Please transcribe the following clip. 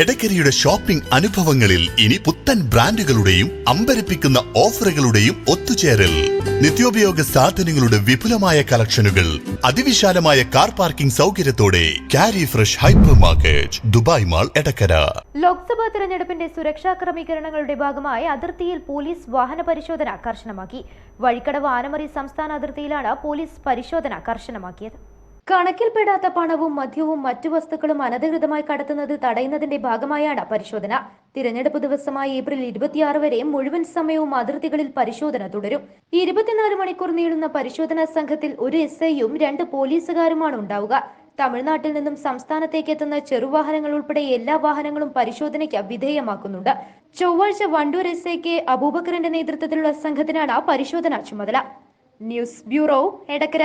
എടക്കരയുടെ shopping അനുഭവങ്ങളിൽ ഇനി പുത്തൻ ബ്രാൻഡുകളുടെയും അമ്പരപ്പിക്കുന്ന ഓഫറുകളുടെയും ഒത്തുചേരൽ. നിത്യോപയോഗ സാധനങ്ങളുടെ വിപുലമായ കളക്ഷനുകൾ അതിവിശാലമായ car parking സൗകര്യത്തോടെ carry fresh hypermarket Dubai mall Edakkara. Lok Sabha തെരഞ്ഞെടുപ്പിന്റെ സുരക്ഷാ ക്രമീകരണങ്ങളുടെ ഭാഗമായി അതിർത്തിയിൽ പോലീസ് വാഹന പരിശോധന കർശനമാക്കി. വഴിക്കടവ് ആനമറി സംസ്ഥാന അതിർത്തിയിലാണ് പോലീസ് പരിശോധന കർശനമാക്കിയത്. കണക്കിൽപ്പെടാത്ത പണവും മദ്യവും മറ്റു വസ്തുക്കളും അനധികൃതമായി കടത്തുന്നത് തടയുന്നതിന്റെ ഭാഗമായാണ് പരിശോധന. തിരഞ്ഞെടുപ്പ് ദിവസമായ ഏപ്രിൽ ഇരുപത്തിയാറ് വരെ മുഴുവൻ സമയവും അതിർത്തികളിൽ പരിശോധന തുടരും. ഇരുപത്തിനാല് മണിക്കൂർ നീളുന്ന പരിശോധനാ സംഘത്തിൽ ഒരു എസ് ഐയും രണ്ട് പോലീസുകാരുമാണ് ഉണ്ടാവുക. തമിഴ്നാട്ടിൽ നിന്നും സംസ്ഥാനത്തേക്ക് എത്തുന്ന ചെറുവാഹനങ്ങൾ ഉൾപ്പെടെ എല്ലാ വാഹനങ്ങളും പരിശോധനയ്ക്ക് വിധേയമാക്കുന്നുണ്ട്. ചൊവ്വാഴ്ച വണ്ടൂർ എസ് ഐ കെ അബൂബക്കറിന്റെ നേതൃത്വത്തിലുള്ള സംഘത്തിനാണ് പരിശോധനാ ചുമതല. News bureau Edakkara.